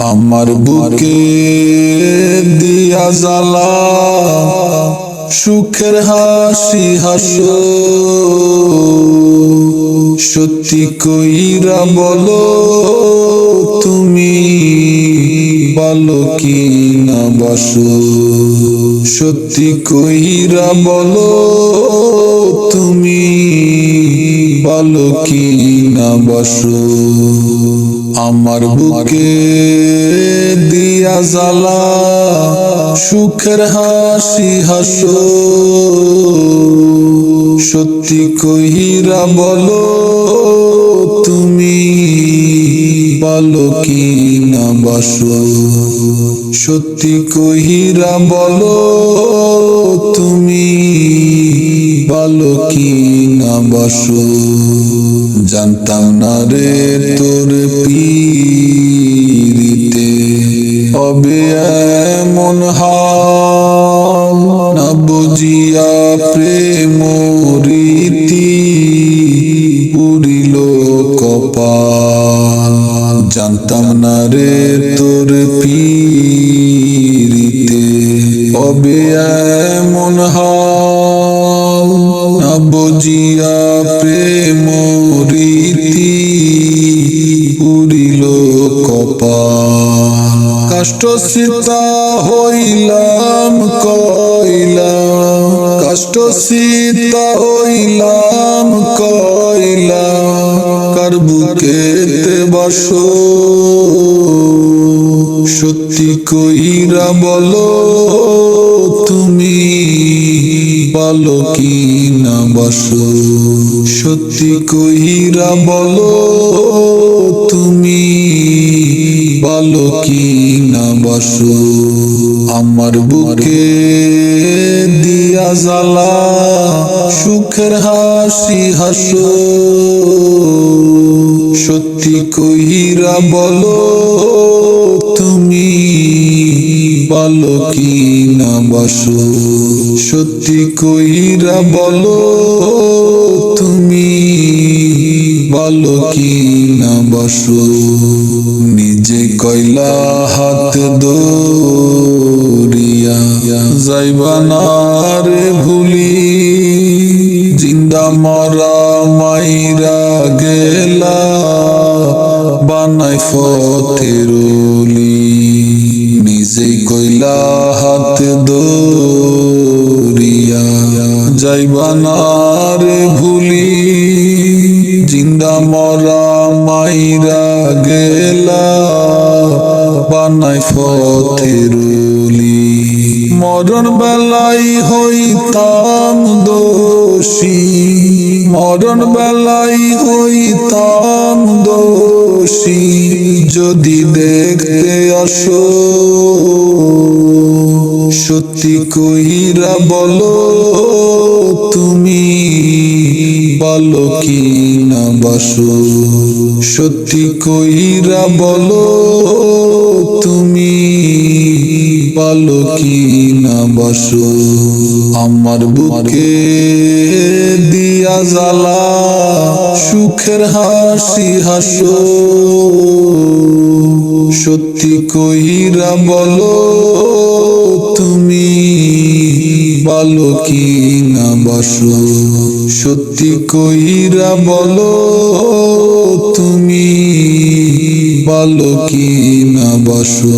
আমার বুকে দিয়া জ্বালা, সুখের হাসি হাস। সত্যি কইরা বলো, তুমি বলো কি না বাসো। সত্যি কইরা বলো, তুমি বলো কি না বাসো। আমার বুকে দিয়া জ্বালা, সুখের হাসি হাসো। সত্যি কহিরা বলো, তুমি বলো কি না বাসো। সত্যি কহিরা বলো, তুমি বলো কি না বাসো। জানতাম না রে তোর পীরিতে হবে এমন হাল না বুঝিয়া প্রেম রীতি উড়িল কপাল। জানতাম না রে তোর পীরিতে হবে এমন হাল না বুঝিয়া প্রেম রীতি উড়িল কপাল। কষ্ট সীতা হইলাম কইলা কষ্ট সীতা হইলাম কইলা কার বুকেতে বসো? সত্যি কইরা বলো, তুমি বলো কি না বসো। সত্যি কইরা বলো, তুমি বলো কি না বসো। আমার বুকে দিয়া জ্বালা, সুখের হাসি হাসো। সত্যি কইরা বলো বলো কি না বসো? সত্যি কইরা বলো, তুমি বলো কি না বসো? নিজে কইলা হাত দরিয়া যাইবা না রে ভুলি। জিন্দা মরা মাইরা গেলা, বানাই কইলা হাত দরিয়া যাইবা না রে ভুলি, জিন্দা মরা মাইরা গেলা, বানাই ফতেরুলি মরণ বেলাই হইতাম দোষী, মরণ বেলাই হইতাম দোষী, যদি দেখতে আসো সত্যি কইরা বলো তুমি বলো কি না বসো? সত্যি কইরা বলো তুমি বলো কি না বসো, আমার বুকে দিয়া জ্বালা, সুখের হাসি হাসো। সত্যি কইরা বলো, তুমি বলো কি না বসো। সত্যি কইরা বলো, তুমি বলো কি না বসো।